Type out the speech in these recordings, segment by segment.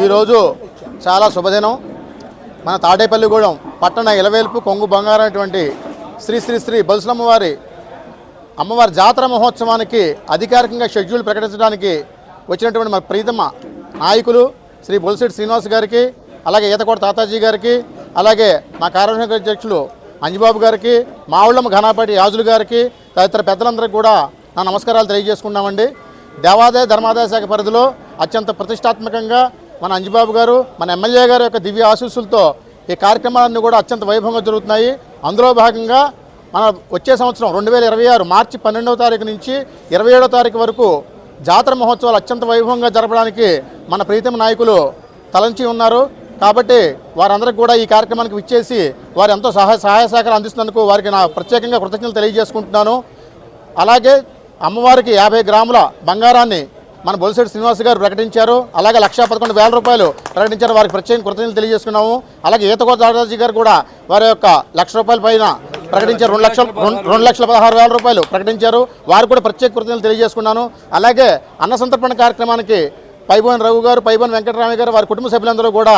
ఈరోజు చాలా శుభదినం. మన తాడేపల్లిగూడెం పట్టణ ఇలవేల్పు కొంగు బంగారైనటువంటి శ్రీ శ్రీ శ్రీ బలుసులమ్మవారి అమ్మవారి జాతర మహోత్సవానికి అధికారికంగా షెడ్యూల్ ప్రకటించడానికి వచ్చినటువంటి మన ప్రీతమ నాయకులు శ్రీ బొలిశెట్టి శ్రీనివాస్ గారికి అలాగే ఈతకోట తాతాజీ గారికి అలాగే మా కార్యనిర్వాహక అధ్యక్షులు అంజబాబు గారికి మావుళ్ళమ్మ ఘనాపాటి యాజులు గారికి తదితర పెద్దలందరికీ కూడా నా నమస్కారాలు తెలియజేసుకున్నామండి దేవాదాయ ధర్మాదాయ శాఖ పరిధిలో అత్యంత ప్రతిష్టాత్మకంగా మన అంజిబాబు గారు మన ఎమ్మెల్యే గారి యొక్క దివ్య ఆశీస్సులతో ఈ కార్యక్రమాలన్నీ కూడా అత్యంత వైభవంగా జరుగుతున్నాయి. అందులో భాగంగా మన వచ్చే సంవత్సరం రెండు వేల ఇరవై ఆరు మార్చి పన్నెండవ తారీఖు నుంచి ఇరవై ఏడవ తారీఖు వరకు జాతర మహోత్సవాలు అత్యంత వైభవంగా జరపడానికి మన ప్రీతమ నాయకులు తలంచి ఉన్నారు. కాబట్టి వారందరికీ కూడా ఈ కార్యక్రమానికి విచ్చేసి వారు ఎంతో సహాయ సహాయ సహకారం అందిస్తున్నందుకు వారికి నా ప్రత్యేకంగా కృతజ్ఞతలు తెలియజేసుకుంటున్నాను. అలాగే అమ్మవారికి యాభై గ్రాముల బంగారాన్ని మన బొలిశెట్టి శ్రీనివాస్ గారు ప్రకటించారు. అలాగే లక్షా పదకొండు వేల రూపాయలు ప్రకటించారు. వారికి ప్రత్యేక కృతజ్ఞతలు తెలియజేసుకున్నాము. అలాగే ఈతకోట దాదాజీ గారు కూడా వారి యొక్క లక్ష రూపాయల పైన ప్రకటించారు. రెండు లక్షల రెండు లక్షల పదహారు వేల రూపాయలు ప్రకటించారు. వారు కూడా ప్రత్యేక కృతజ్ఞతలు తెలియజేసుకున్నాను. అలాగే అన్న సంతర్పణ కార్యక్రమానికి పైబోన్ రఘు గారు పైబోన్ వెంకటరామయ్య గారు వారి కుటుంబ సభ్యులందరూ కూడా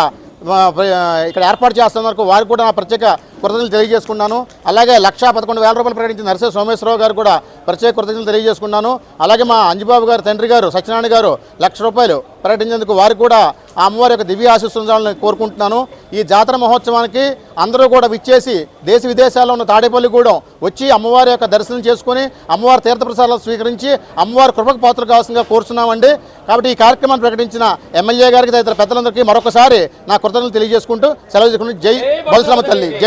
ఇక్కడ ఏర్పాటు చేస్తున్నందుకు వారికి కూడా నా ప్రత్యేక కృతజ్ఞతలు తెలియజేసుకున్నాను. అలాగే లక్షా పదకొండు వేల రూపాయలు ప్రకటించిన నరసే సోమేశ్వరరావు గారు కూడా ప్రత్యేక కృతజ్ఞతలు తెలియజేసుకున్నాను. అలాగే మా అంజిబాబు గారు తండ్రి గారు సత్యనారాయణ గారు లక్ష రూపాయలు ప్రకటించేందుకు వారికి కూడా ఆ అమ్మవారి యొక్క దివ్య ఆశీస్సులను కోరుకుంటున్నాను. ఈ జాతర మహోత్సవానికి అందరూ కూడా విచ్చేసి దేశ విదేశాల్లో ఉన్న తాడేపల్లిగూడెం వచ్చి అమ్మవారి యొక్క దర్శనం చేసుకొని అమ్మవారి తీర్థప్రసాదాలు స్వీకరించి అమ్మవారి కృపకు పాత్ర కావాల్సిందిగా కోరుచున్నామండి. కాబట్టి ఈ కార్యక్రమాన్ని ప్రకటించిన ఎమ్మెల్యే గారికి తదితర పెద్దలందరికీ మరొకసారి నా కృతజ్ఞతలు తెలియజేసుకుంటూ సెలవు తీసుకుంటూ జై బలసలమ్మ తల్లి జై